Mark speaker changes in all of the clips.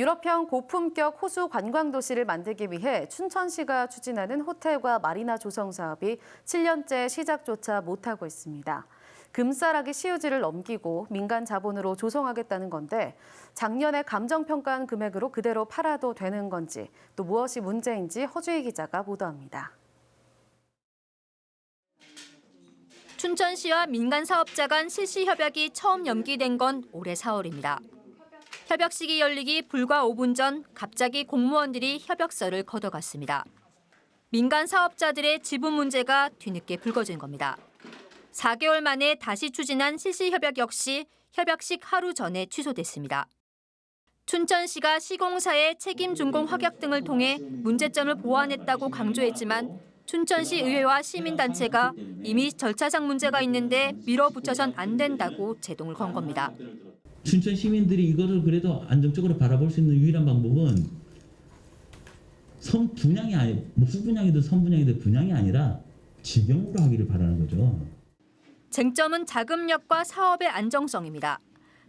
Speaker 1: 유럽형 고품격 호수 관광 도시를 만들기 위해 춘천시가 추진하는 호텔과 마리나 조성 사업이 7년째 시작조차 못하고 있습니다. 금싸라기 시우지를 넘기고 민간 자본으로 조성하겠다는 건데 작년에 감정평가한 금액으로 그대로 팔아도 되는 건지 또 무엇이 문제인지 허주희 기자가 보도합니다.
Speaker 2: 춘천시와 민간 사업자 간 실시 협약이 처음 연기된 건 올해 4월입니다. 협약식이 열리기 불과 5분 전 갑자기 공무원들이 협약서를 걷어갔습니다. 민간 사업자들의 지분 문제가 뒤늦게 불거진 겁니다. 4개월 만에 다시 추진한 실시 협약 역시 협약식 하루 전에 취소됐습니다. 춘천시가 시공사의 책임 준공 확약 등을 통해 문제점을 보완했다고 강조했지만 춘천시 의회와 시민단체가 이미 절차상 문제가 있는데 밀어붙여선 안 된다고 제동을 건 겁니다.
Speaker 3: 춘천 시민들이 이거를 그래도 안정적으로 바라볼 수 있는 유일한 방법은 선 분양이 아니 뭐 후분양이든 선분양이든 분양이 아니라 직영으로 하기를 바라는 거죠.
Speaker 2: 쟁점은 자금력과 사업의 안정성입니다.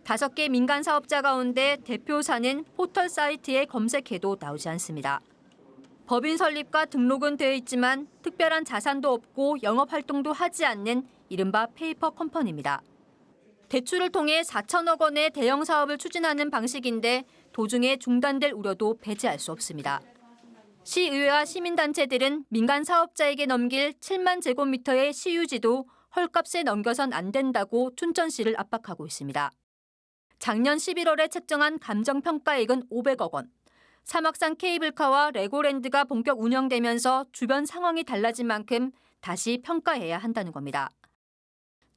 Speaker 2: 다섯 개 민간 사업자 가운데 대표사는 포털 사이트에 검색해도 나오지 않습니다. 법인 설립과 등록은 되어 있지만 특별한 자산도 없고 영업 활동도 하지 않는 이른바 페이퍼 컴퍼니입니다. 대출을 통해 4천억 원의 대형 사업을 추진하는 방식인데 도중에 중단될 우려도 배제할 수 없습니다. 시의회와 시민단체들은 민간 사업자에게 넘길 7만 제곱미터의 시유지도 헐값에 넘겨선 안 된다고 춘천시를 압박하고 있습니다. 작년 11월에 책정한 감정평가액은 500억 원. 사막산 케이블카와 레고랜드가 본격 운영되면서 주변 상황이 달라진 만큼 다시 평가해야 한다는 겁니다.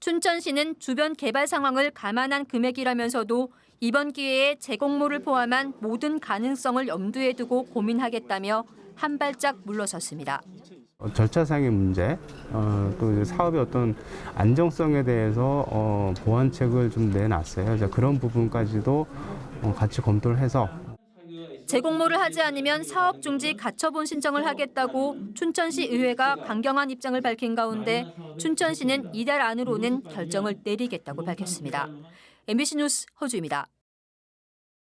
Speaker 2: 춘천시는 주변 개발 상황을 감안한 금액이라면서도 이번 기회에 재공모를 포함한 모든 가능성을 염두에 두고 고민하겠다며 한 발짝 물러섰습니다.
Speaker 4: 어, 절차상의 문제, 어, 또 사업의 어떤 안정성에 대해서 어, 보완책을 좀 내놨어요. 그런 부분까지도 어, 같이 검토를 해서
Speaker 2: 재공모를 하지 않으면 사업 중지 가처분 신청을 하겠다고 춘천시 의회가 강경한 입장을 밝힌 가운데 춘천시는 이달 안으로는 결정을 내리겠다고 밝혔습니다. MBC 뉴스 허주입니다.